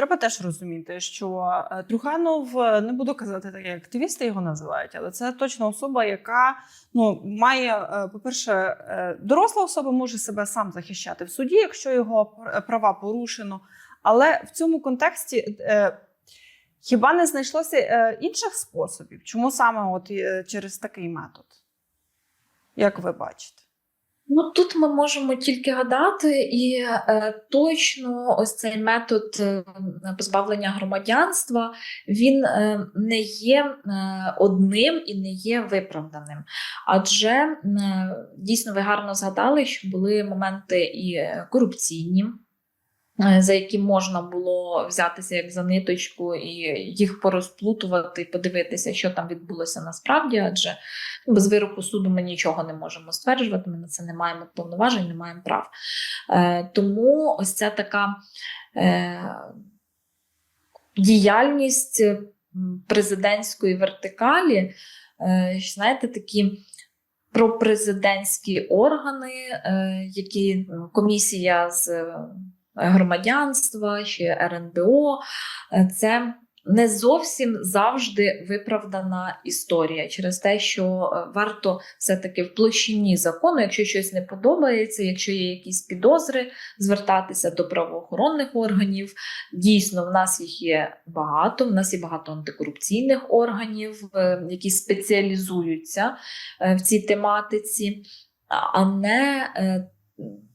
треба теж розуміти, що е, Труханов е, не буду казати так, як активісти його називають, але це точно особа, яка ну має, е, по-перше, доросла особа може себе сам захищати в суді, якщо його права порушено. Але в цьому контексті хіба не знайшлося інших способів? Чому саме от через такий метод? Як ви бачите? Ну тут ми можемо тільки гадати, і е, точно ось цей метод е, позбавлення громадянства він е, не є е, одним і не є виправданим. Адже е, дійсно ви гарно згадали, що були моменти і е, корупційні. Е, За які можна було взятися як за ниточку і їх порозплутувати, подивитися, що там відбулося насправді, адже без вироку суду ми нічого не можемо стверджувати, ми на це не маємо повноважень, не маємо прав. Е, тому ось ця така е, діяльність президентської вертикалі, знаєте, такі пропрезидентські органи, е, які комісія з громадянства чи РНБО, це не зовсім завжди виправдана історія через те, що е, варто все-таки в площині закону, якщо щось не подобається, якщо є якісь підозри, звертатися до правоохоронних органів. Дійсно, в нас їх є багато. В нас є багато антикорупційних органів, е, які спеціалізуються е, в цій тематиці, а- не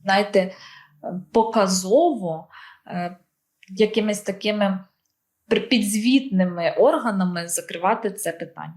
знаєте, показово е, якимись такими підзвітними органами закривати це питання.